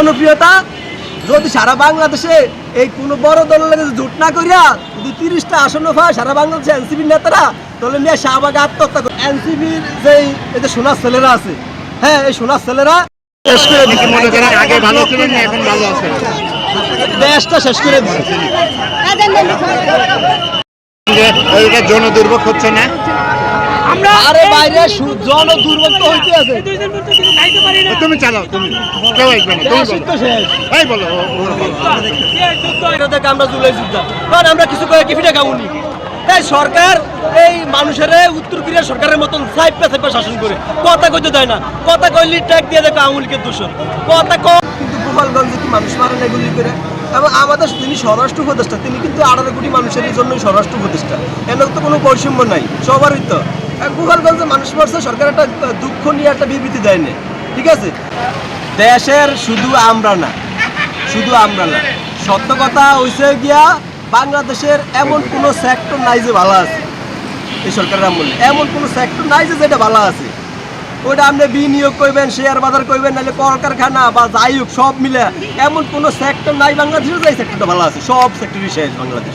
জনপ্রিয়তা? যদি সারা বাংলাদেশে এই কোনো বড় দলের লাগে জোট না করিয়া যদি তিরিশটা আসন পায় সারা বাংলাদেশে এনসিপির নেতারা তাহলে নিয়ে শাহবাগ আত্মহত্যা করে এনসিপির যেই এই যে সোনার ছেলেরা আছে হ্যাঁ এই সোনার ছেলেরা শেষ করে আপনি কি মনে করেন আগে ভালো ছিলেন না এখন ভালো আছেন। দেশটা শেষ করে দিচ্ছে যে এইটা জন দুর্ভোগ হচ্ছে না। আরে বাইরে দুর্বল তো হইতে আছে তুমি চালাও তুমি না তুমি বলো এই বলো ও-। এটা আমরা জুলাই যুদ্ধা কারণ আমরা কিছু করে কি ফিটা খাবনি এই সরকার এই মানুষের উত্তর কোরিয়ার সরকারের মতন সাইপে সাইপে শাসন করে কথা কইতে দেয় না কথা কইলি ট্যাগ দিয়ে দেখো আঙুলকে দূষণ কথা কম কিন্তু গোপালগঞ্জে কি মানুষ মারে না এগুলি করে এবং আমাদের তিনি স্বরাষ্ট্র উপদেষ্টা তিনি কিন্তু আঠারো কোটি মানুষের জন্যই স্বরাষ্ট্র উপদেষ্টা এর তো কোনো বৈষম্য নাই সবারই তো গোপালগঞ্জে মানুষ মারছে, সরকার একটা দুঃখ নিয়ে একটা বিবৃতি দেয় না ঠিক আছে? দেশের শুধু আমরা না, শুধু আমরা না। সত্য কথা হইছে গিয়া বাংলাদেশের এমন কোনো সেক্টর নাই যে ভালো আছে। এই সরকারের আমলে এমন কোনো সেক্টর নাই যে যেটা ভালো আছে। ওইটা আপনি বিনিয়োগ করবেন শেয়ার বাজার করবেন, নাহলে কলকারখানা বা যাই হোক, সব মিলে এমন কোনো সেক্টর নাই বাংলাদেশের যে সেক্টরটা ভালো আছে। সব সেক্টরই শেষ বাংলাদেশ।